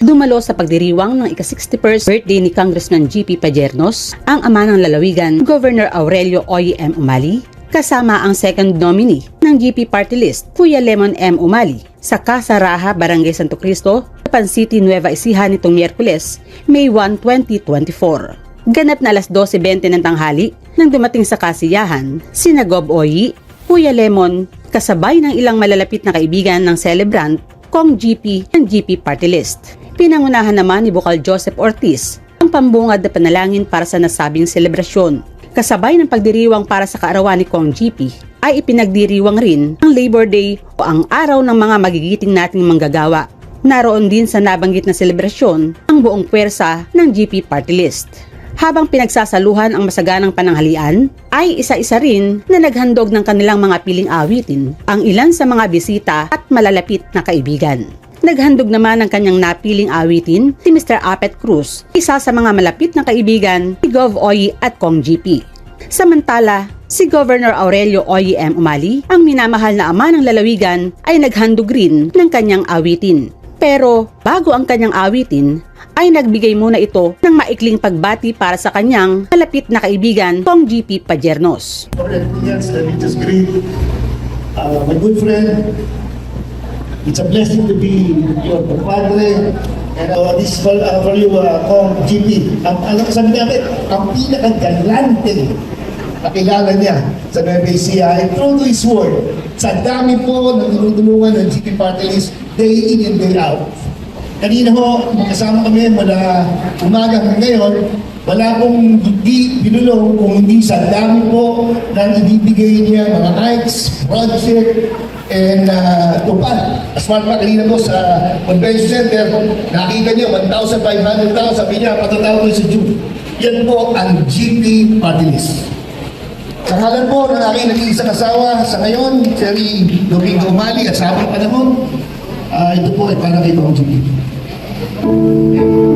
Dumalo sa pagdiriwang ng ika-61st birthday ni Congressman GP Pajernos, ang ama ng lalawigan, Governor Aurelio Oy M. Umali, kasama ang second nominee ng GP Party List, Kuya Lemon M. Umali, sa Casa Raha, Barangay Santo Cristo, Pan City, Nueva Ecija nitong Miyerkules, May 1, 2024. Ganap na alas 12.20 ng tanghali nang dumating sa kasiyahan, sina Gob Oyi, Kuya Lemon, kasabay ng ilang malalapit na kaibigan ng celebrant, Kong GP ng GP Party List. Pinangunahan naman ni Bukal Joseph Ortiz ang pambungad na panalangin para sa nasabing selebrasyon. Kasabay ng pagdiriwang para sa kaarawan ni Kong GP ay ipinagdiriwang rin ang Labor Day o ang araw ng mga magigiting nating manggagawa. Naroon din sa nabanggit na selebrasyon ang buong pwersa ng GP Party List. Habang pinagsasaluhan ang masaganang pananghalian, ay isa-isa rin na naghandog ng kanilang mga piling awitin ang ilan sa mga bisita at malalapit na kaibigan. Naghandog naman ng kanyang napiling awitin si Mr. Apet Cruz, isa sa mga malapit na kaibigan ni Gov. Oy at Kong GP. Samantala, si Governor Aurelio Oy. Umali, ang minamahal na ama ng lalawigan, ay naghandog rin ng kanyang awitin. Pero bago ang kanyang awitin, ay nagbigay muna ito ng maikling pagbati para sa kanyang malapit na kaibigan, Kong GP Pajernos. Yes, let me just greet uh, my good friend. It's a blessing to be your compadre. And uh, this uh, for you, uh, Kong GP. Ang, alam ko sabi namin, ang pinakagalante na kilala niya sa Nueva Ecija ay true to his word. Sa dami po na tinutulungan ng GP Party List day in and day out. Kanina ho, magkasama kami mula umaga ngayon, wala pong hindi binulong kung hindi sa dami po ng ibibigay niya mga hikes, project, and uh, tupad. As far pa kanina po sa convention center, nakita niya 1,500 tao, sabi niya, patatawag ko sa June. Yan po ang GP party list. Sa po ng aking nag-iisang asawa sa ngayon, Sherry Domingo Mali at sa aming panahon, ah, ito po ay para kay Kong GP. I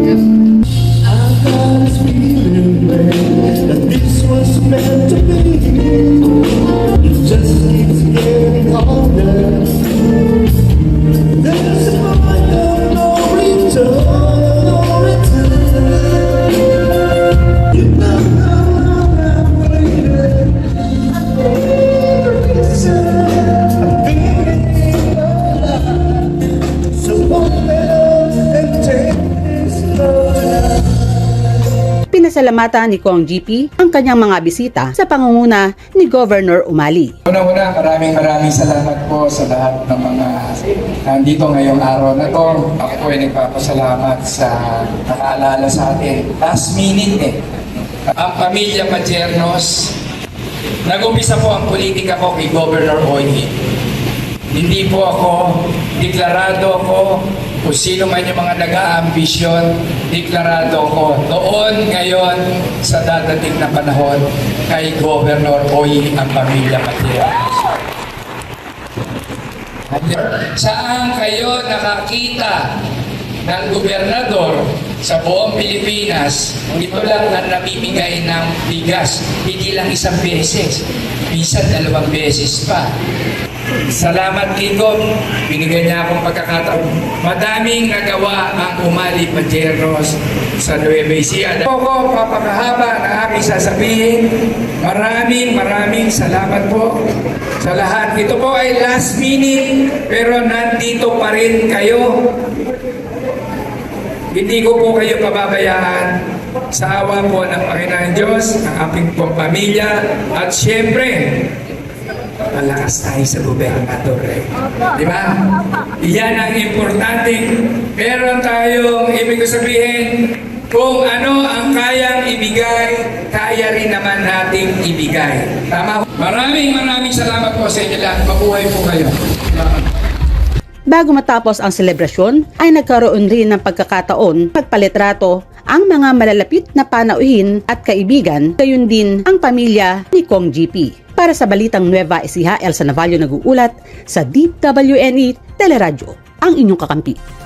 Pinasalamatan ni Kong GP ang kanyang mga bisita sa pangunguna ni Governor Umali. Una-una, maraming maraming salamat po sa lahat ng mga nandito ngayong araw na to. Ako po ay nagpapasalamat sa nakaalala sa atin. Last minute eh. Ang pamilya Pachernos, nag-umpisa po ang politika ko kay Governor Oy. Hindi po ako, deklarado ako, kung sino man yung mga nag-aambisyon, deklarado ko noon, ngayon, sa dadating na panahon, kay Governor Oy ang pamilya Pachernos. Saan kayo nakakita ng gobernador sa buong Pilipinas, ito lang ang namimigay ng bigas, hindi lang isang beses, minsan dalawang beses pa. Salamat Kiko, binigyan niya akong pagkakataon. Madaming nagawa ang umali Pajeros sa Nueva Ecija. Ako ko, papakahaba na aking sasabihin. Maraming maraming salamat po sa lahat. Ito po ay last minute, pero nandito pa rin kayo. Hindi ko po kayo pababayaan sa awa po ng Panginoon Diyos, ng aking pong pamilya, at siyempre, malakas tayo sa gobernador eh. Di ba? Yan ang importante. Meron tayong ibig ko sabihin, kung ano ang kayang ibigay, kaya rin naman nating ibigay. Tama? Maraming maraming salamat po sa inyo lahat. Mabuhay po kayo. Bago matapos ang selebrasyon, ay nagkaroon rin ng pagkakataon pagpalitrato ang mga malalapit na panauhin at kaibigan, gayon din ang pamilya ni Kong GP. Para sa Balitang Nueva Ecija, Elsa Navallo nag-uulat sa DWNE Teleradyo, ang inyong kakampi.